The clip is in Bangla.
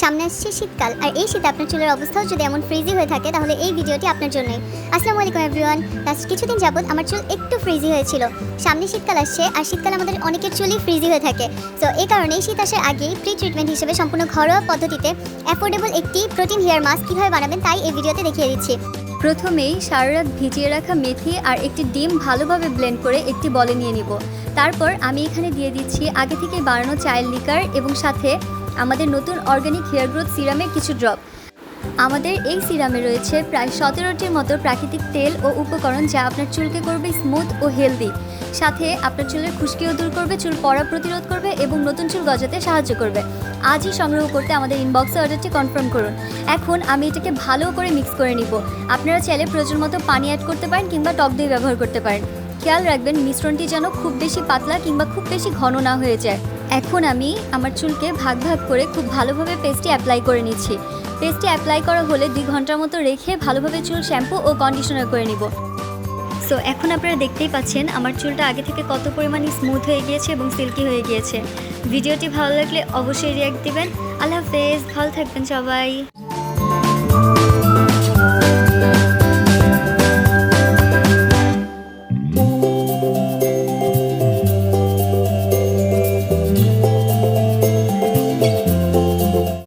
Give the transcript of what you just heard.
সামনে আসছে শীতকাল, আর এই শীতে আপনার চুলের অবস্থাও যদি এমন ফ্রিজি হয়ে থাকে, তাহলে এই ভিডিওটি আপনার জন্যই। আসসালামু আলাইকুম এভরিওয়ান লাস্ট কিছুদিন যাবত আমার চুল একটু ফ্রিজি হয়েছিল। সামনে শীতকাল আসছে, আর শীতকাল আমাদের অনেকের চুলই ফ্রিজি হয়ে থাকে। তো এই কারণে শীত আসার আগেই প্রি ট্রিটমেন্ট হিসেবে সম্পূর্ণ ঘরোয়া পদ্ধতিতে অ্যাফোর্ডেবল একটি প্রোটিন হেয়ার মাস্ক কীভাবে বানাবেন তাই এই ভিডিওতে দেখিয়ে দিচ্ছি। প্রথমেই সারা রাত ভিজিয়ে রাখা মেথি আর একটি ডিম ভালোভাবে ব্লেন্ড করে একটি বলে নিয়ে নিব। তারপর আমি এখানে দিয়ে দিচ্ছি আগে থেকে বানানো চায়ের লিকার এবং সাথে আমাদের নতুন অর্গানিক হেয়ার গ্রোথ সিরামের কিছু ড্রপ আমাদের এই সিরামে রয়েছে প্রায় সতেরোটির মতো প্রাকৃতিক তেল ও উপকরণ যা আপনার চুলকে করবে স্মুথ ও হেলদি সাথে আপনার চুলের খুশকিও দূর করবে, চুল পড়া প্রতিরোধ করবে এবং নতুন চুল গজাতে সাহায্য করবে। আজই সংগ্রহ করতে আমাদের ইনবক্সে অর্ডারটি কনফার্ম করুন। এখন আমি এটাকে ভালো করে মিক্স করে নিব। আপনারা চাইলে প্রয়োজন মতো পানি অ্যাড করতে পারেন কিংবা টক দই ব্যবহার করতে পারেন। খেয়াল রাখবেন, মিশ্রণটি যেন খুব বেশি পাতলা কিংবা খুব বেশি ঘন না হয়ে যায়। এখন আমি আমার চুলকে ভাগ ভাগ করে খুব ভালোভাবে পেস্টটি অ্যাপ্লাই করে নিচ্ছি। পেস্টটি অ্যাপ্লাই করা হলে দুই ঘণ্টার মতো রেখে ভালোভাবে চুল শ্যাম্পু ও কন্ডিশনার করে নিব। সো এখন আপনারা দেখতেই পাচ্ছেন আমার চুলটা আগে থেকে কত পরিমাণে স্মুথ হয়ে গিয়েছে এবং সিল্কি হয়ে গিয়েছে। ভিডিওটি ভালো লাগলে অবশ্যই রিয়াক্ট দিবেন। আল্লাহ হাফেজ, ভালো থাকবেন সবাই।